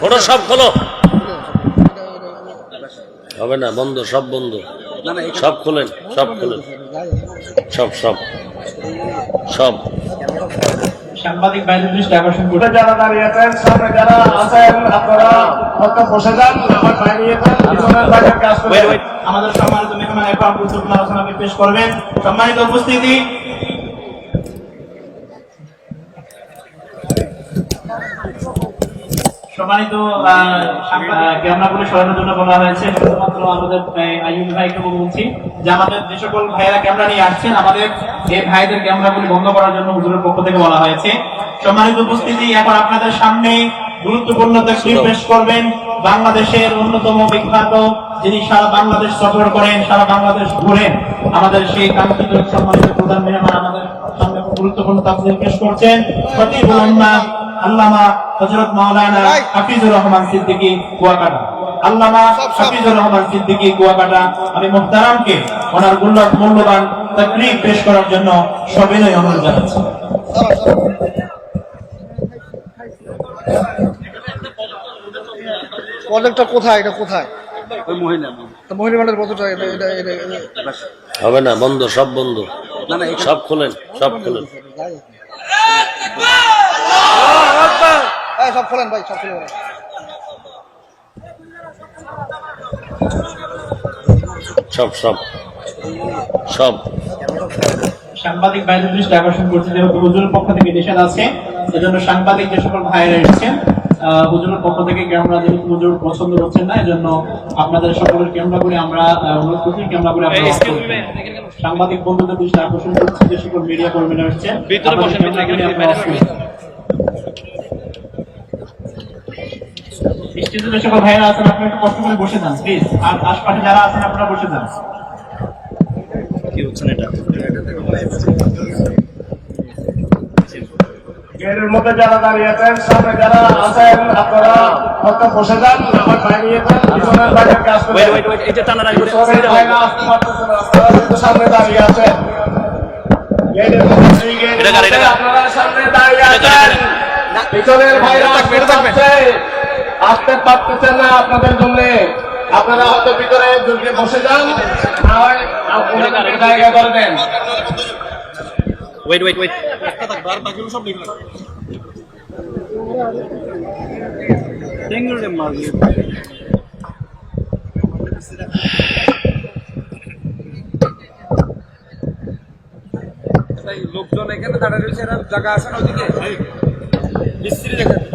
খোলো সব খোলো। হবে না বন্ধ সব বন্ধ। সব খোলেন সব খোলেন। সব সব। সব। সাংবাদিক বাইরের দৃষ্টি আকর্ষণ করতে যারা দাঁড়িয়ে আছেন সামনে যারা আছেন আপনারা হয়তো বসে যান আমার বাইরে কাজ করবেন আমাদের সম্মানিত মেহমান এখন আলোচনা পেশ করবেন। সম্মানিত উপস্থিতি সম্মানিত ক্যামেরাগুলো সরানোর জন্য বলা হয়েছে শুধুমাত্র আমাদের আইয়ুব ভাইকে বলছি যে আমাদের যে সকল ভাইয়েরা ক্যামেরা নিয়ে আসছেন আমাদের এই ভাইদের ক্যামেরাগুলি বন্ধ করার জন্য হুজুরের পক্ষ থেকে বলা হয়েছে সম্মানিত উপস্থিতি এখন আপনাদের সামনে গুরুত্বপূর্ণ তসবির পেশ করবেন। বাংলাদেশের অন্যতম বিখ্যাত যিনি সারা বাংলাদেশ সফর করেন, সারা বাংলাদেশ ঘুরেন, আমাদের সেই কাঙ্ক্ষিত সম্মানিত প্রধান মেহমান আমাদের সামনে গুরুত্বপূর্ণ তাফসীর পেশ করছেন। খতিবুল উম্মাহ আল্লামা হযরত মাওলানা হাফিজুর রহমান সিদ্দিকী, কুয়াকাটা। আল্লামা হাফিজুর রহমান সিদ্দিকী, কুয়াকাটা। আমি মুহতারামকে ওনার মূল্য- মূল্যবান তাকরীর পেশ করার জন্য সবিনয় অনুরোধ জানাচ্ছি। কোথায়? এটা কোথায়? ওই মহিলা মহিলা। মাঠের কতটা এটা এটা এটা এটা- হবে না বন্ধ সব বন্ধ। সব খোলেন সব খোলেন। সব খোলেন ভাই সব খোলেন। সব সব। সব। সাংবাদিক বাইরের দৃষ্টি আকর্ষণ করছে যেহেতু হুজুরের পক্ষ থেকে নিষেধ আছে সেজন্য সাংবাদিক যে সকল ভাইয়েরা এসেছেন হুজুরের পক্ষ থেকে ক্যামেরা যেহেতু হুজুর পছন্দ করছেন না এজন্য আপনাদের সকলের ক্যামেরা করে আমরা অনুরোধ করছি ক্যামেরা করে সাংবাদিক বন্ধুদের দৃষ্টি আকর্ষণ করছে যে সকল মিডিয়া কর্মীরা করবেন। স্টেজে যে সকল ভাইয়েরা আছেন আপনারা একটু কষ্ট করে বসে যান প্লিজ আর আশপাশে যারা আছেন আপনারা বসে যান। গেটের মধ্যে যারা দাঁড়িয়ে আছেন সামনে যারা আছেন আপনারা হয়তো বসে যান আমার বাইরে পিছনের বাইরের কাজ সামনে দাঁড়িয়ে আছেন। আপনারা সামনে দাঁড়িয়ে আছেন। পিছনের ভাইরা আসতে পারতেছেন না আপনাদের জন্য। আপনারা হয়তো ভিতরে বসে যান। না হয় জায়গা করে দেন। ওয়েট ওয়েট ওয়েট লোকজন এখানে দাঁড়িয়ে আছে না ওদিকে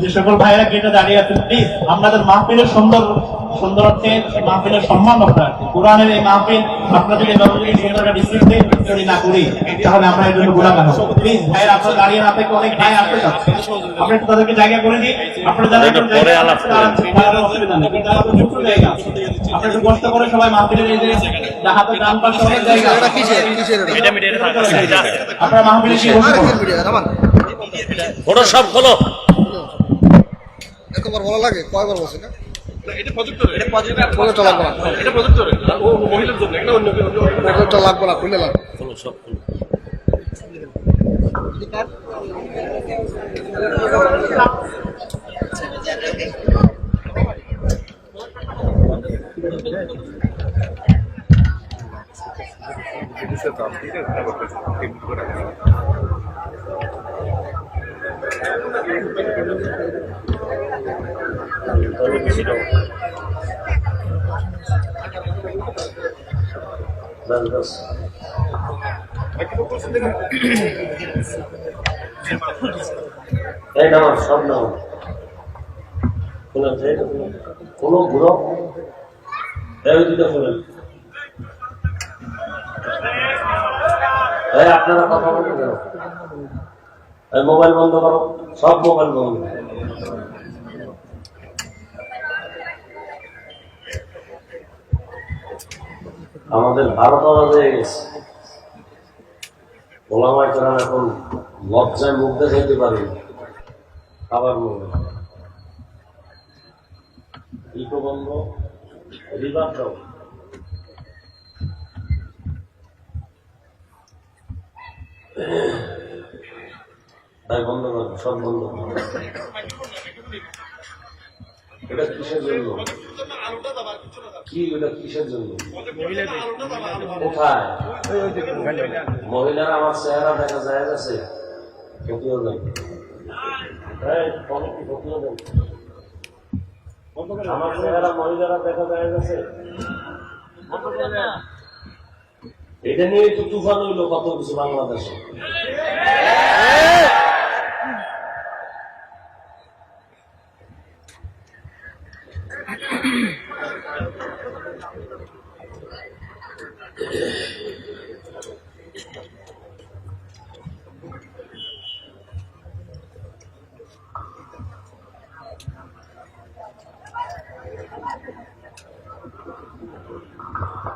যে সকল ভাইয়েরা গেটে দাঁড়িয়ে আছেন? প্লিজ আপনাদের মাহফিলের সুন্দর সুন্দরার্থে মাহফিলের সম্মান রক্ষার্থে কোরআনের এই মাহফিল আপনারা যদি যদি সুন্দর যদি না করি তাহলে আমরা এর জন্য গুণাগান হব। প্লিজ ভাইয়েরা আপনারা দাঁড়িয়ে না থেকে অনেক ভাই আসতে চাচ্ছে আমরা একটু তাদেরকে জায়গা করে দিই আপনারা যারা একটু পরে জায়গা আলাপ করেন। অসুবিধা নেই। কিন্তু তারা তো জায়গা আপনারা একটু কষ্ট করে সবাই মাহফিলের এই যে হাতে ডান পাশে অনেক জায়গা এটা? আপনারা মাহফিলে কি নামান খোলো সব খোলো। এতবার ভালো লাগে কয়বার বসে না? এটা প্রজেক্টর লাগবে না এটা প্রজেক্টর ও মহিলার জন্য নামাজ সব খুলেন কোনো ঘুরো এই দুটো এই আপনারা কথা বলতে মোবাইল বন্ধ করো। সব মোবাইল বন্ধ। আমাদের ভারত আলাদা হয়ে গেছে। কেরাম এখন লজ্জায় মুগ্ধ যেতে পারি খাবার মনে বন্ধ তাই বন্ধ সব বন্ধ এটা কিসের জন্য? কি এটা কিসের জন্য? কোথায়? মহিলারা আমার চেহারা দেখা যায় গেছে ক্ষতিও নেই এটা নিয়ে তো তুফান হইল কত কিছু বাংলাদেশে। Yeah.